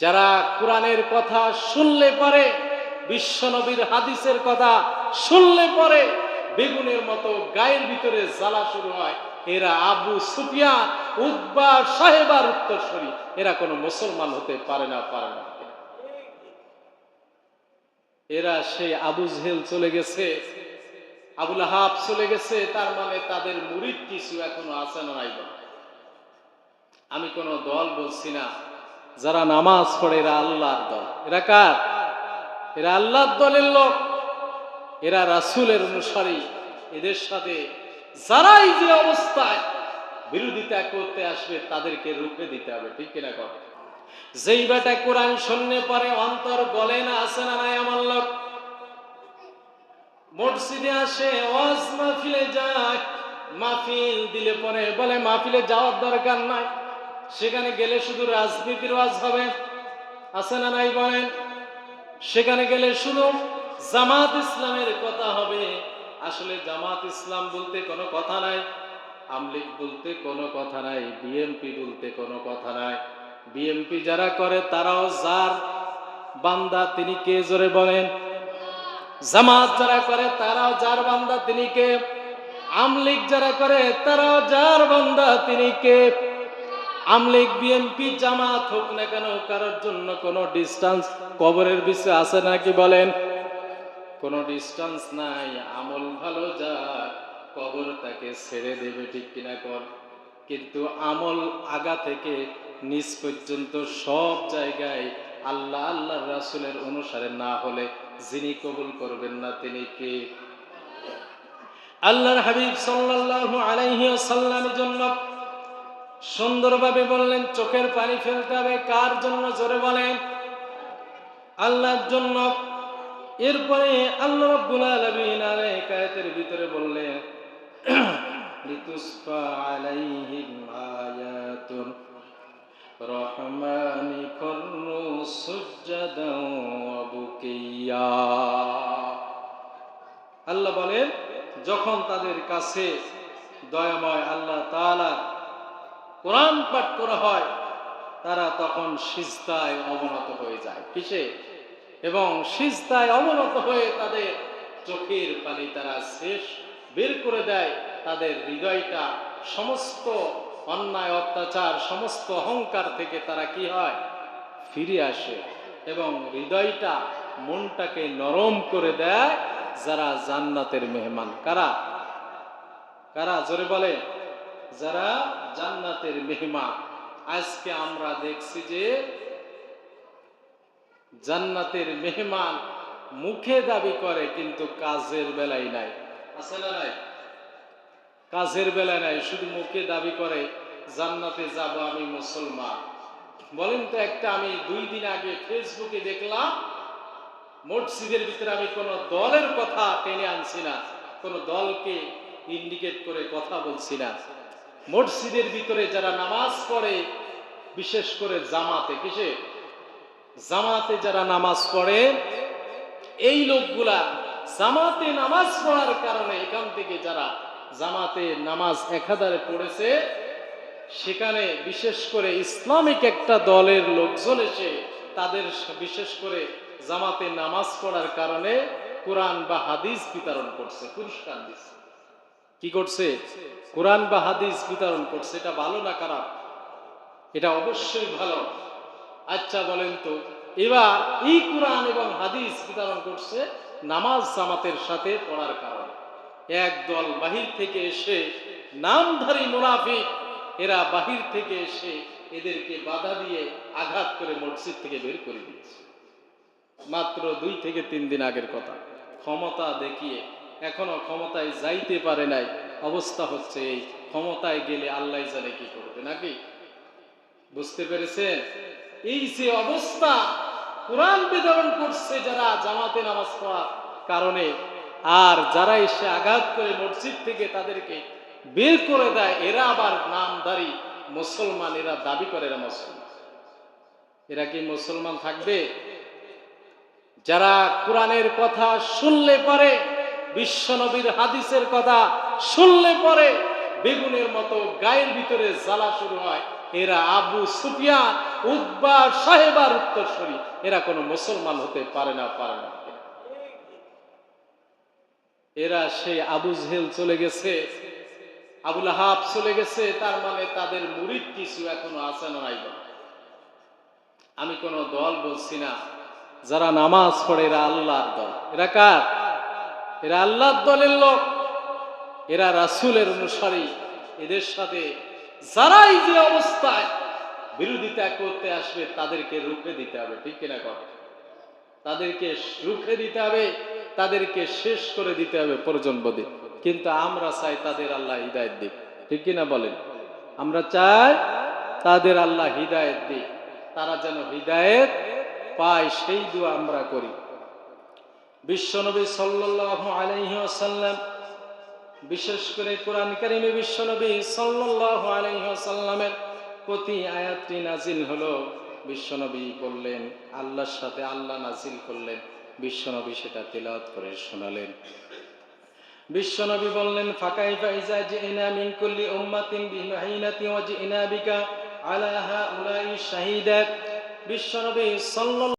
যারা কোরআনের কথা শুনলে পরে বিশ্বনবীর হাদিসের কথা শুনলে পরে বেগুনের মতো গায়ের ভিতরে জ্বালা শুরু হয়। এরা আবু সুফিয়ান উদ্বা সাহেবার উত্তরসূরি। এরা কোনো মুসলমান হতে পারে না পারে না। এরা সেই আবু জেহেল চলে গেছে আবুল হাব চলে গেছে, তার মানে তাদের মুরিদ কিছু এখনও আছে না নাই। আমি কোন দল বলছি না। যারা নামাজ পড়ে, এরা আল্লাহর দল। এরা কার? এরা আল্লাহর দলের লোক। এরা রাসূলের অনুসারী। এদের সাথে যারাই যে অবস্থায় বিরোধিতা করতে আসবে, তাদেরকে রুখে দিতে হবে, ঠিক কিনা কর যেই বেটা কোরআন শুনলে পরে অন্তর গলে না আসে না নাই আমার লোক? মসজিদে আসে, ওয়াজ মাহফিলে যায়, মাহফিল দিলে পরে বলে, মাহফিলে যাওয়ার দরকার নাই। সেখানে গেলে শুধু রাজনীতির ওয়াজ হবে। আছে না নাই বলেন? সেখানে গেলে শুধু জামাত ইসলামের কথা হবে। আসলে জামাত ইসলাম বলতে কোনো কথা নাই আমলিগ বলতে কোনো কথা নাই, বিএমপি বলতে কোনো কথা নাই। বিএমপি যারা করে, তারাও যার বান্দা তিনি কে জোরে বলেন? জামাত যারা করে, তারাও যার বান্দা তিনি কে? আমলিগ যারা করে, তারাও যার বান্দা তিনি কে? আমলিগ, বিএনপি, জামাত হোক না কেন, কারোর জন্য কোনো ডিস্টেন্স কবরের বিষয়ে আছে নাকি বলেন? কোনো ডিস্টেন্স নাই, আমল ভালো যার কবর তাকে ছেড়ে দেবে ঠিক কিনা কর। কিন্তু আমল আগা থেকে নিচ পর্যন্ত সব জায়গায় আল্লাহ আল্লাহ রাসুলের অনুসারে না হলে যিনি কবুল করবেন না তিনি কে? আল্লাহর হাবিব সাল্লাল্লাহু আলাইহি ওয়াসাল্লামের জন্য সুন্দরভাবে বললেন, চোখের পানি ফেলতে হবে। কার জন্য? জোরে বলেন। আল্লাহর জন্য। এরপরে আল্লাহ রাব্বুল আলামিন কায়াতের ভিতরে বললেন আল্লাহ বলেন, যখন তাদের কাছে দয়াময় আল্লাহ তাআলা কোরআন পাঠ করা হয়, তারা তখন সিজদায় অবনত হয়ে যায়। কিসে? এবং সিজদায় অবনত হয়ে তাদের চোখের পানি তারা শেষ বের করে দেয়, তাদের হৃদয়টা সমস্ত অন্যায়, অত্যাচার, সমস্ত অহংকার থেকে তারা কি হয়? ফিরে আসে এবং হৃদয়টা মনটাকে নরম করে দেয় যারা জান্নাতের মেহমান। কারা? কারা? জোরে বলে যারা জান্নাতের মেহমান, আজকে আমরা দেখছি যে জান্নাতের মেহমান মুখে দাবি করে কিন্তু কাজের বেলায় নাই। আছে না নাই? কাজের বেলায় নাই, শুধু মুখে দাবি করে, জান্নাতে যাব আমি মুসলমান। বলেন তো একটা, আমি দুই দিন আগে ফেসবুকে দেখলাম, মসজিদের ভিতরে আমি কোনো দলের কথা টেনে আনছি না, কোনো দলকে ইন্ডিকেট করে কথা বলছি না। মসজিদের ভিতরে যারা নামাজ পড়ে, বিশেষ করে জামাতে, কিসে? জামাতে যারা নামাজ পড়ে, এই লোকগুলা জামাতে নামাজ পড়ার কারণে এখান থেকে যারা জামাতে নামাজ একাধারে পড়েছে, সেখানে বিশেষ করে ইসলামিক একটা দলের লোকজন এসে তাদের বিশেষ করে জামাতে নামাজ পড়ার কারণে কোরআন বা হাদিস বিতরণ করছে, পুরস্কার দিচ্ছে। কি করছে? কোরআন বা হাদিস বিতরণ করছে। এটা ভালো না খারাপ? এটা অবশ্যই ভালো। আচ্ছা বলেন তো, এবার এই কোরআন এবং হাদিস বিতরণ করছে নামাজ জামাতের সাথে পড়ার কারণে। এক দল বাহির থেকে এসে, নামধারী মুনাফিক, এরা বাহির থেকে এসে এদেরকে বাধা দিয়ে আঘাত করে মসজিদ থেকে বের করে দিয়েছে মাত্র দুই থেকে তিন দিন আগের কথা। ক্ষমতা দেখিয়ে এখনও ক্ষমতায় যাইতে পারে নাই। অবস্থা হচ্ছে এই, ক্ষমতায় গেলে আল্লাহ জানে কি করবে নাকি? বুঝতে পেরেছেন? এই যে অবস্থা, কোরআন বিতরণ করছে যারা জামাতে নামাজ পড়ার কারণে, আর যারা এসে আঘাত করে মসজিদ থেকে তাদেরকে বের করে দেয়, এরা আবার নামদারি মুসলমান, এরা দাবি করে এরা মুসলমান। এরা কি মুসলমান থাকবে? যারা কোরআনের কথা শুনলে পরে বিশ্বনবীর হাদিসের কথা শুনলে পরে বেগুনের মতো গায়ের ভিতরে জ্বালা শুরু হয়। এরা আবু সুফিয়ান উদ্বার সাহেবার উত্তরসূরি। এরা কোনো মুসলমান হতে পারে না পারে না। এরা সেই আবু জেহেল চলে গেছে আবুল হাব চলে গেছে, তার মানে তাদের মুরিদ কিছু এখনও আছে না নাই। আমি কোনো দল বলছি না। যারা নামাজ পড়ে এরা আল্লাহর দল। এরা কার? এরা আল্লাহর দলের লোক, এরা রাসূলের অনুসারী। এদের সাথে যারাই যে অবস্থায় বিরোধিতা করতে আসবে, তাদেরকে রুখে দিতে হবে, ঠিক কিনা কথা? তাদেরকে রুখে দিতে হবে, তাদেরকে শেষ করে দিতে হবে প্রজন্মদের। কিন্তু আমরা চাই তাদের আল্লাহ হৃদায়ত দিক, ঠিক কিনা বলেন? আমরা চাই তাদের আল্লাহ হৃদায়ত দিক। তারা যেন হৃদায়ত পায়, সেই দোয়া আমরা করি। বিশ্বনবী সাল্লাল্লাহু আলাইহি ওয়াসাল্লাম, বিশেষ করে কোরআন কারিমে বিশ্বনবী সাল্লাল্লাহু আলাইহি ওয়াসাল্লামের প্রতি আয়াতটি নাজিল হলো। বিশ্বনবী বললেন, আল্লাহর সাথে আল্লাহ নাজিল করলেন। বিশ্বনবী সেটা তেলাওয়াত করে শোনালেন। বিশ্বনবী বললেন ফাকাই ফাইজা জিনা মিন কুল্লি উম্মাতিন বিমাহিনাতি ওয়া বিকা আলা হাউলাই শাহিদা। বিশ্বনবী সাল্লাল্লাহু